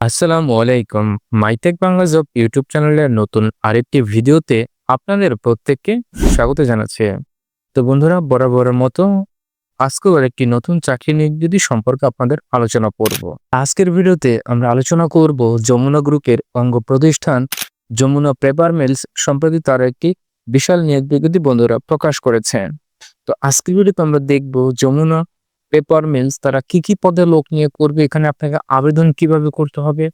আসসালামু আলাইকুম। MyTech Bangla job YouTube চ্যানেলের নতুন আরেকটি ভিডিওতে আপনাদের প্রত্যেককে স্বাগত জানাচ্ছি। তো বন্ধুরা বরাবরের মতো আজকেও একটি নতুন চাকরি নিয়োগ সম্পর্কে আপনাদের আলোচনা করব। আজকের ভিডিওতে আমরা আলোচনা করব যমুনা গ্রুপের অঙ্গ প্রতিষ্ঠান যমুনা পেপার মিলস সম্প্রতি তার একটি বিশাল নিয়োগ বিজ্ঞপ্তি বন্ধুরা প্রকাশ করেছেন তো আজকের ভিডিওতে আমরা দেখব যমুনা পেপার মিলস তারা কি কি পদে লোক নিয়ে করবে, এখানে আপনাকে আবেদন কীভাবে করতে হবে,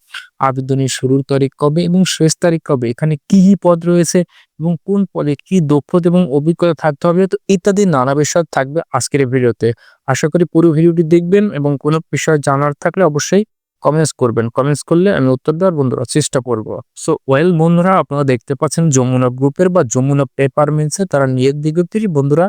আবেদনের শুরুর তারিখ কবে এবং শেষ তারিখ কবে, এখানে কি কি পদ রয়েছে এবং কোন পদে কি দক্ষতা এবং অভিজ্ঞতা থাকতে হবে, তো ইত্যাদি নানা বিষয় থাকবে আজকের ভিডিওতে। আশা করি পুরো ভিডিওটি দেখবেন এবং কোনো বিষয় জানার থাকলে অবশ্যই কমেন্টস করবেন। কমেন্টস করলে আমি উত্তর দেওয়ার বন্ধুরা চেষ্টা করব। সো ওয়েল বন্ধুরা, আপনারা দেখতে পাচ্ছেন যমুনা গ্রুপের বা যমুনা পেপার মিলসে তারা নিয়োগ বিজ্ঞপ্তিটি বন্ধুরা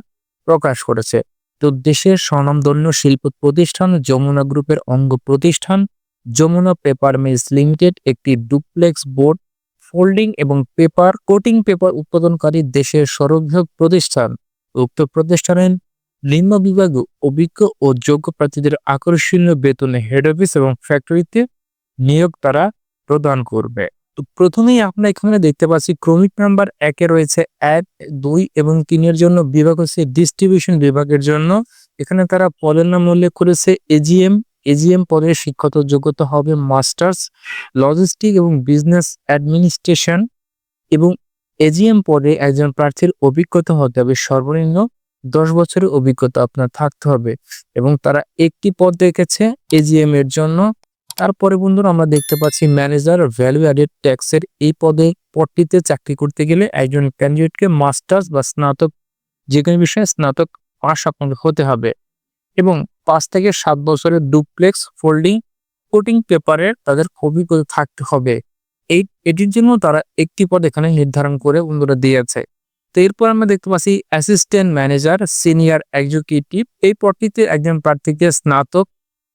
প্রকাশ করেছে। তো দেশের স্বনামধন্য শিল্প প্রতিষ্ঠান যমুনা গ্রুপের অঙ্গ প্রতিষ্ঠান, যমুনা পেপার মিলস লিমিটেড, একটি ডুপ্লেক্স বোর্ড, ফোল্ডিং এবং পেপার, কোটিং পেপার উৎপাদনকারী দেশের সর্ববৃহৎ প্রতিষ্ঠান। উক্ত প্রতিষ্ঠানের নিম্ন বিভাগে অভিজ্ঞ ও যোগ্য প্রার্থীদের আকর্ষণীয় বেতনে হেড অফিস এবং ফ্যাক্টরিতে নিয়োগ তারা প্রদান করবে। তো প্রথমেই আমরা এখানে দেখতে পাচ্ছি ক্রমিক নাম্বার একে রয়েছে এক, দুই এবং তিনের জন্য বিভাগ হচ্ছে ডিস্ট্রিবিউশন বিভাগের জন্য। এখানে তারা পদের নাম উল্লেখ করেছে এজিএম এজিএম পদের শিক্ষত যোগ্যতা হবে মাস্টার্স লজিস্টিক এবং বিজনেস অ্যাডমিনিস্ট্রেশন এবং এজিএম পদে একজন প্রার্থীর অভিজ্ঞতা হতে হবে সর্বনিম্ন দশ বছরের অভিজ্ঞতা আপনার থাকতে হবে এবং তারা একটি পদ দেখেছে এজিএম এর জন্য। তারপরে বন্ধুরা আমরা দেখতে পাচ্ছি ম্যানেজার ভ্যালু অ্যাডেড ট্যাক্সের এই পদে, পদটিতে চাকরি করতে গেলে একজন ক্যান্ডিডেটকে মাস্টার্স বা স্নাতক, যে কোনো বিষয়ে স্নাতক পাশ হতে হবে। এবং পাঁচ থেকে সাত বছরের ডুপ্লেক্স ফোল্ডিং কোটিং পেপারের তাদের অভিজ্ঞতা থাকতে হবে। এই, এটির জন্য তারা একটি পদ এখানে নির্ধারণ করে বন্ধুরা দিয়েছে। তো এরপর আমরা দেখতে পাচ্ছি অ্যাসিস্ট্যান্ট ম্যানেজার সিনিয়র এক্সিকিউটিভ এই পদটিতে একজন প্রার্থীকে স্নাতক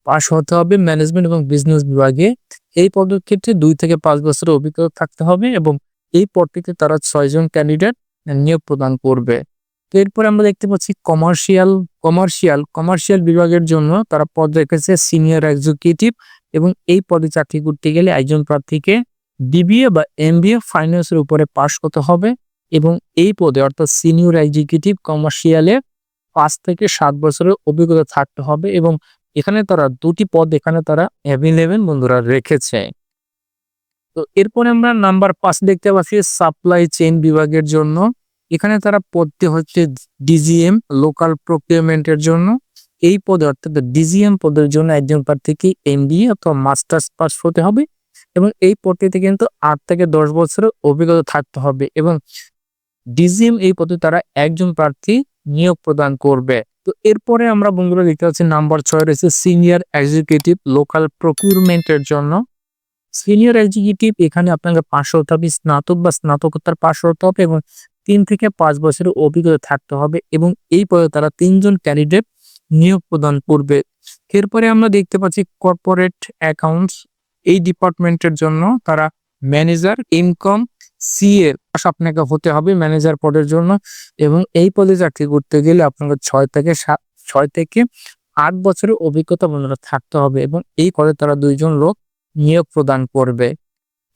পাশ হতে হবে ম্যানেজমেন্ট এবং বিজনেস বিভাগে। এই পদের ক্ষেত্রে দুই থেকে পাঁচ বছরের অভিজ্ঞতা থাকতে হবে এবং এই পদটিতে তারা ছয়জন ক্যান্ডিডেট নিয়োগ প্রদান করবে। তো এরপরে আমরা দেখতে পাচ্ছি কমার্শিয়াল কমার্শিয়াল কমার্শিয়াল বিভাগের জন্য তারা পদ রেখেছে সিনিয়র এক্সিকিউটিভ এবং এই পদে চাকরি করতে গেলে একজন প্রার্থীকে বিবিএ বা এম বি এ ফাইন্যান্সের উপরে পাশ করতে হবে এবং এই পদে অর্থাৎ সিনিয়র এক্সিকিউটিভ কমার্শিয়ালে পাঁচ থেকে সাত বছরের অভিজ্ঞতা থাকতে হবে এবং এখানে তারা দুটি পদ এখানে তারা অ্যাভেলেবেল বন্ধুরা রেখেছে। তো এরপরে আমরা নাম্বার পাঁচ দেখতে পাচ্ছি সাপ্লাই চেইন বিভাগের জন্য। এখানে তারা পদটি হচ্ছে ডিজিএম লোকাল প্রকিউরমেন্টের জন্য। এই পদে অর্থাৎ ডিজিএম পদের জন্য একজন প্রার্থীকে এমবিএ অথবা মাস্টার্স পাস হতে হবে এবং এই পদটিতে কিন্তু আট থেকে দশ বছরের অভিজ্ঞতা থাকতে হবে এবং ডিজিএম এই পদে তারা একজন প্রার্থী নিয়োগ প্রদান করবে। তো এরপরে আমরা বন্ধুরা দেখতে পাচ্ছি নাম্বার ছয় রয়েছে সিনিয়র এক্সিকিউটিভ লোকাল প্রকিউরমেন্টের জন্য। সিনিয়র এক্সিকিউটিভ এখানে আপনাকে পাঁচশো হতে হবে স্নাতক বা স্নাতকোত্তর পাঁচশো হতে হবে এবং তিন থেকে পাঁচ বছরের অভিজ্ঞতা থাকতে হবে এবং এই পদে তারা তিনজন ক্যান্ডিডেট নিয়োগ প্রদান করবে। এরপরে আমরা দেখতে পাচ্ছি কর্পোরেট অ্যাকাউন্টস এই ডিপার্টমেন্টের জন্য তারা ম্যানেজার, ইনকাম, সিএ আপনাকে হতে হবে ম্যানেজার পদের জন্য এবং এই পদে চাকরি করতে গেলে আপনাকে ছয় থেকে সাত, ছয় থেকে আট বছরের অভিজ্ঞতা বন্ধুরা থাকতে হবে এবং এই পদে তারা দুইজন লোক নিয়োগ প্রদান করবে।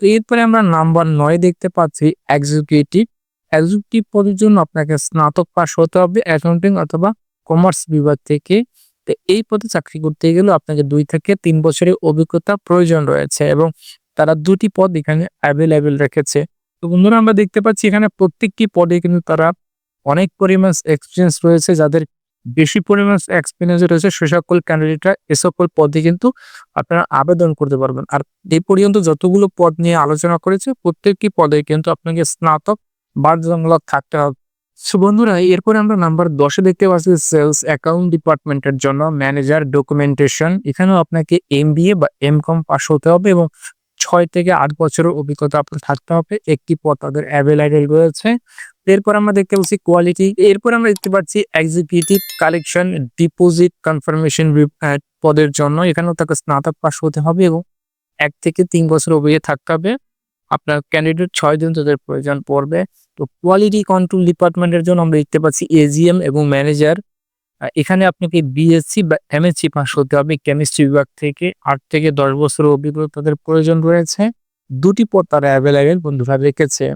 তো এরপরে আমরা নাম্বার নয় দেখতে পাচ্ছি এক্সিকিউটিভ এক্সিকিউটিভ পদের জন্য আপনাকে স্নাতক পাস হতে হবে অ্যাকাউন্টিং অথবা কমার্স বিভাগ থেকে। তো এই পদে চাকরি করতে গেলে আপনাকে দুই থেকে তিন বছরের অভিজ্ঞতা প্রয়োজন রয়েছে এবং তারা দুটি পদ এখানে অ্যাভেলেবেল রেখেছে। তো বন্ধুরা, আমরা দেখতে পাচ্ছি এখানে প্রত্যেকটি পদে কিন্তু তারা অনেক পরিমাণ এক্সপিরিয়েন্স রয়েছে, যাদের বেশি পরিমাণ এক্সপিরিয়েন্স রয়েছে। সে সকল ক্যান্ডিডেটরা এ সকল পদে কিন্তু আপনারা আবেদন করতে পারবেন। আর এই পর্যন্ত যতগুলো পদ নিয়ে আলোচনা করেছে, প্রত্যেকটি পদে কিন্তু আপনাকে স্নাতক বাধ্যতামূলক থাকতে হবে। সো বন্ধুরা, এরপরে আমরা নাম্বার দশে দেখতে পাচ্ছি সেলস অ্যাকাউন্ট ডিপার্টমেন্টের জন্য ম্যানেজার ডকুমেন্টেশন এখানেও আপনাকে এম বা এম কম পাস হতে হবে এবং ছয় থেকে আট বছরের অভিজ্ঞতা আপনার থাকতে হবে। একটি পদ তাদের অ্যাভেলেবেল রয়েছে। এরপর আমরা দেখতে পাচ্ছি কোয়ালিটি এরপর আমরা দেখতে পাচ্ছি এক্সিকিউটিভ কালেকশন ডিপোজিট কনফার্মেশন পদের জন্য। এখানেও তাকে স্নাতক পাশ হতে হবে এবং এক থেকে তিন বছর অভিজ্ঞতা থাকতে হবে। আপনার ক্যান্ডিডেট ছয় দিন তাদের প্রয়োজন পড়বে। তো কোয়ালিটি কন্ট্রোল ডিপার্টমেন্টের জন্য আমরা দেখতে পাচ্ছি এজিএম এবং ম্যানেজার এখানে আপনাকে বিএসসি বা এমএসসি পাস হতে হবে। কেমিস্ট্রি বিভাগ থেকে আট থেকে দশ বছরের অভিজ্ঞতা তাদের প্রয়োজন রয়েছে। দুটি পদ তারা অ্যাভেলেবেল বন্ধুরা রেখেছে।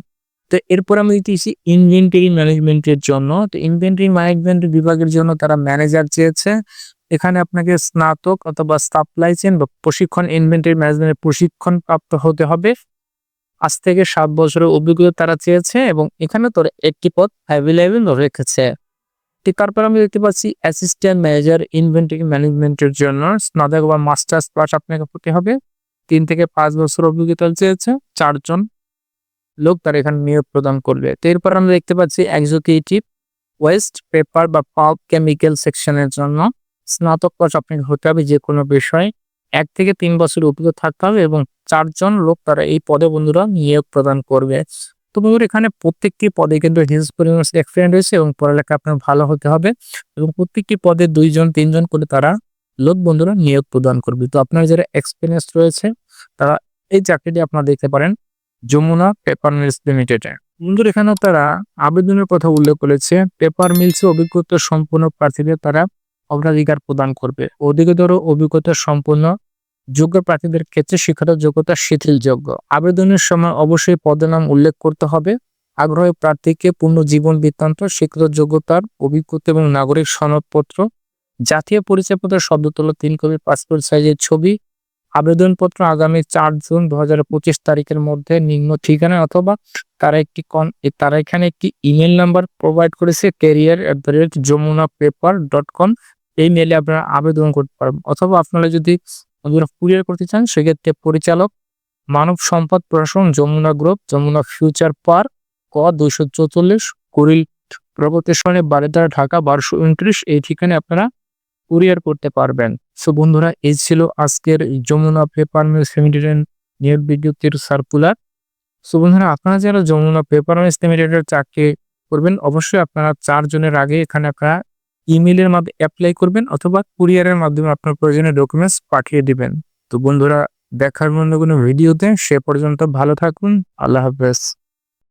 তো এরপর আমি দিতেছি ইনভেন্টারি ম্যানেজমেন্টের জন্য। তো ইনভেন্টারি ম্যানেজমেন্ট বিভাগের জন্য তারা ম্যানেজার চেয়েছে। এখানে আপনাকে স্নাতক অথবা সাপ্লাই চেন বা প্রশিক্ষণ ইনভেন্টারি ম্যানেজমেন্টের প্রশিক্ষণ প্রাপ্ত হতে হবে। আজ থেকে সাত বছরের অভিজ্ঞতা তারা চেয়েছে এবং এখানে তোর একটি পদ অ্যাভেলেবেল রেখেছে। ঠিক তারপর আমি দেখতে পাচ্ছি অ্যাসিস্ট্যান্ট ম্যানেজার ইনভেন্টারি ম্যানেজমেন্টের জন্য স্নাতক বা মাস্টার্স পাস আপনাকে হতে হবে তিন থেকে পাঁচ বছর অভিজ্ঞতা চেয়েছে চারজন লোক তার এখানে নিয়োগ প্রদান করবে তো এরপর আমরা দেখতে পাচ্ছি এক্সিকিউটিভ ওয়েস্ট পেপার বা পাল্প কেমিক্যাল সেকশনের জন্য স্নাতক পাস আপনাকে হতে হবে যে কোনো বিষয়ে এক থেকে তিন বছর অভিজ্ঞতা থাকতে হবে এবং চারজন লোক তারা এই পদে বন্ধুরা নিয়োগ প্রদান করবে তো বন্ধুরা, এখানে প্রত্যেকটি পদে কিন্তু হিউজ পরিমাণ এক্সপিরিয়েন্স রয়েছে এবং পড়ালেখা আপনার ভালো হতে হবে এবং প্রত্যেকটি পদে দুইজন, তিনজন করে তারা লোক বন্ধুরা নিয়োগ প্রদান করবে। তো আপনার যারা এক্সপিরিয়েন্স রয়েছে, তারা এই চাকরিটি আপনারা দেখতে পারেন যমুনা পেপার মিলস লিমিটেডে। বন্ধুরা, এখানেও তারা আবেদনের কথা উল্লেখ করেছে, পেপার মিলসে অভিজ্ঞতা সম্পন্ন প্রার্থীদের তারা অগ্রাধিকার প্রদান করবে। অধিকতর অভিজ্ঞতা সম্পন্ন যোগ্য প্রার্থীদের ক্ষেত্রে শিক্ষাগত যোগ্যতা শিথিলযোগ্য। আবেদনের সময় অবশ্যই পদের নাম উল্লেখ করতে হবে। আগ্রহী প্রার্থীকে পূর্ণ জীবন বৃত্তান্ত শিক্ষাগত যোগ্যতার অভিজ্ঞতা এবং নাগরিক সনদপত্র, জাতীয় পরিচয়পত্র শব্দ তোলা তিন কপি, পাসপোর্ট সাইজের ছবি, আবেদনপত্র আগামী চার জুন দু হাজার পঁচিশ তারিখের মধ্যে নিম্ন ঠিকানা অথবা তারা একটি কন, তারা এখানে একটি ইমেল নাম্বার প্রোভাইড করেছে career at the rate Jamuna paper dot com এই মেলে আপনারা আবেদন করতে পারবেন। অথবা আপনারা যদি কুরিয়ার করতে চান, সেক্ষেত্রে পরিচালক, মানব সম্পদ প্রশাসন, Jamuna group Jamuna future park ক দুইশো চৌচল্লিশ, কুড়িল প্রগতিশনে বারেদার ঢাকা, বারোশো উনত্রিশ, এই ঠিকানায় আপনারা কুরিয়ার করতে পারবেন। সো বন্ধুরা, এই ছিল আজকের যমুনা পেপার মিল লিমিটেডের নিয়োগ বিজ্ঞপ্তির সার্কুলার সো বন্ধুরা, আপনারা যারা যমুনা পেপার মিল লিমিটেডের চাকরি করবেন, অবশ্যই আপনারা চারজনের আগে এখানে আপনারা ইমেলের মাধ্যমে অ্যাপ্লাই করবেন অথবা কুরিয়ারের মাধ্যমে আপনার প্রয়োজনীয় ডকুমেন্টস পাঠিয়ে দিবেন। তো বন্ধুরা, দেখার মধ্যে কোনো ভিডিওতে সে পর্যন্ত ভালো থাকুন। আল্লাহ হাফেজ।